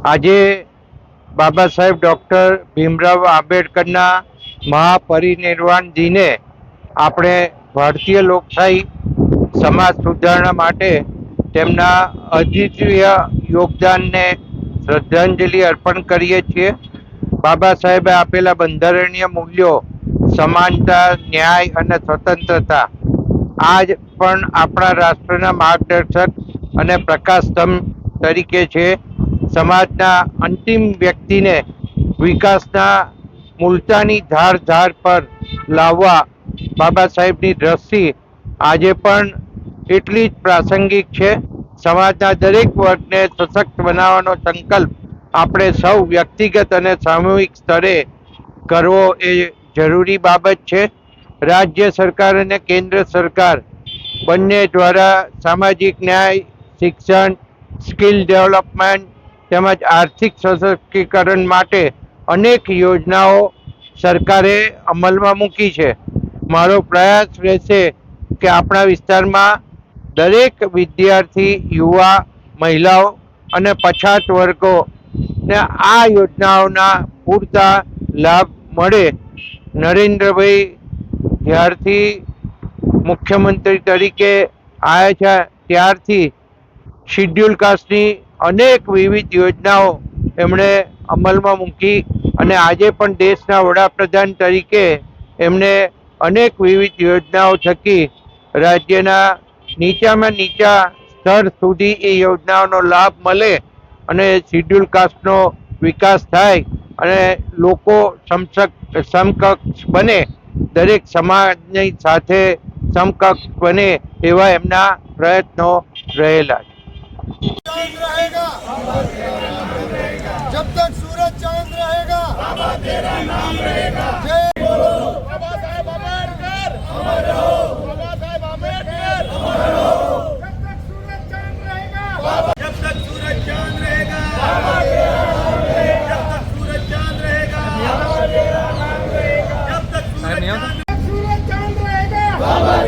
આજે બાબા સાહેબ ડૉક્ટર ભીમરાવ આંબેડકરના મહાપરિનિર્વાણ દિને આપણે ભારતીય લોકશાહી સમાજ સુધારણા માટે તેમના અદ્વિતીય યોગદાનને શ્રદ્ધાંજલિ અર્પણ કરીએ છીએ. બાબા સાહેબે આપેલા બંધારણીય મૂલ્યો, સમાનતા, ન્યાય અને સ્વતંત્રતા, આજ પણ આપણા રાષ્ટ્રના માર્ગદર્શક અને પ્રકાશ સ્તંભ તરીકે છે. સમાજના અંતિમ વ્યક્તિને વિકાસના મૂલતાની ધાર ધાર પર લાવવા બાબા સાહેબની દ્રષ્ટિ આજે પણ એટલી જ પ્રાસંગિક છે. સમાજના દરેક વર્ગને સશક્ત બનાવવાનો સંકલ્પ આપણે સૌ વ્યક્તિગત અને સામૂહિક સ્તરે કરવો એ જરૂરી બાબત છે. રાજ્ય સરકાર અને કેન્દ્ર સરકાર બંને દ્વારા સામાજિક ન્યાય, શિક્ષણ, સ્કિલ ડેવલપમેન્ટ તેમજ આર્થિક સશક્તિકરણ માટે અનેક યોજનાઓ સરકારે અમલમાં મૂકી છે. મારો પ્રયાસ રહેશે કે આપણા વિસ્તારમાં દરેક વિદ્યાર્થી, યુવા, મહિલાઓ અને પછાત વર્ગોને આ યોજનાઓના પૂરતા લાભ મળે. નરેન્દ્રભાઈ જ્યારથી મુખ્યમંત્રી તરીકે આવ્યા છે, ત્યારથી શિડ્યુલ કાસ્ટની અનેક વિવિધ યોજનાઓ એમણે અમલમાં મૂકી અને આજે પણ દેશના વડાપ્રધાન તરીકે એમણે અનેક વિવિધ યોજનાઓ થકી રાજ્યના નીચામાં નીચા સ્તર સુધી એ યોજનાઓનો લાભ મળે અને શિડ્યુલ કાસ્ટનો વિકાસ થાય અને લોકો સમસક સમકક્ષ બને, દરેક સમાજની સાથે સમકક્ષ બને એવા એમના પ્રયત્નો રહેલા છે. जब तक सूरज चांद रहेगा तेरा नाम रहेगा जय बोलो बाबा साहेब अम्बेडकर अमर रहो बाबा साहेब अम्बेडकर अमर रहो जब तक सूरज चांद रहेगा बाबा जब तक सूरज चांद रहेगा बाबा तेरा नाम रहेगा जब तक सूरज चांद रहेगा बाबा तेरा नाम रहेगा जब तक सूरज चांद रहेगा बाबा